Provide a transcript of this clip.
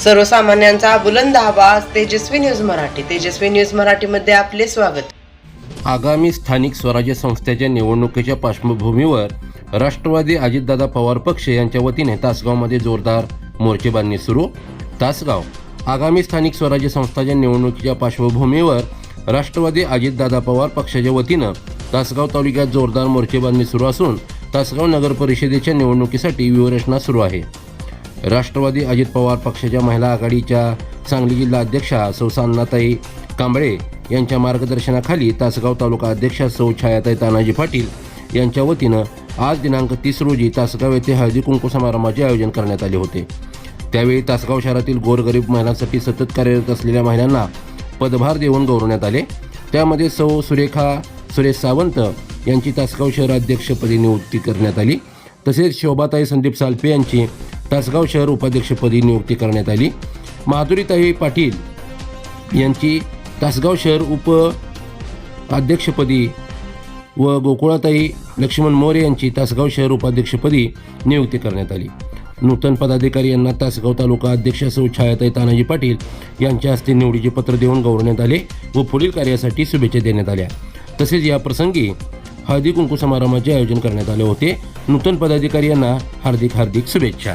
सर्वसामान्यांचा बुलंद आवाज तेजस्वी न्यूज मराठी. तेजस्वी न्यूज मराठीमध्ये आपले स्वागत. आगामी स्थानिक स्वराज्य संस्थेच्या निवडणुकीच्या पार्श्वभूमीवर राष्ट्रवादी अजितदादा पवार पक्ष यांच्या वतीने तासगावमध्ये जोरदार मोर्चेबांधणी सुरू. तासगाव आगामी स्थानिक स्वराज्य संस्थाच्या निवडणुकीच्या पार्श्वभूमीवर राष्ट्रवादी अजितदादा पवार पक्षाच्या वतीनं तासगाव तालुक्यात जोरदार मोर्चेबांधणी सुरू असून तासगाव नगर परिषदेच्या निवडणुकीसाठी व्यूहरचना सुरू आहे. राष्ट्रवादी अजित पवार पक्षाच्या महिला आघाडीच्या सांगली जिल्हा अध्यक्षा सौ सान्नाताई कांबळे यांच्या मार्गदर्शनाखाली तासगाव तालुका अध्यक्षा सौ छायाताई तानाजी पाटील यांच्या वतीनं आज दिनांक तीस रोजी तासगाव येथे हळदी कुंकू समारंभाचे आयोजन करण्यात आले होते. त्यावेळी तासगाव शहरातील गोरगरीब महिलांसाठी सतत कार्यरत असलेल्या महिलांना पदभार देऊन गौरवण्यात आले. त्यामध्ये सौ सुरेखा सुरेश सावंत यांची तासगाव शहर अध्यक्षपदी नियुक्ती करण्यात आली. तसेच शोभाताई संदीप सालपे यांची तासगाव शहर उपाध्यक्षपदी नियुक्ती करण्यात आली. माधुरीताई पाटील यांची तासगाव शहर उप अध्यक्षपदी व गोकुळाताई लक्ष्मण मोरे यांची तासगाव शहर उपाध्यक्षपदी नियुक्ती करण्यात आली. नूतन पदाधिकारी यांना तासगाव तालुका अध्यक्ष सौ छायाताई तानाजी पाटील यांच्या हस्ते निवडीचे पत्र देऊन गौरवण्यात आले व पुढील कार्यासाठी शुभेच्छा देण्यात आल्या. तसेच या प्रसंगी हळदी कुंकू समारंभाचे आयोजन करण्यात आले होते. नूतन पदाधिकारी यांना हार्दिक हार्दिक शुभेच्छा.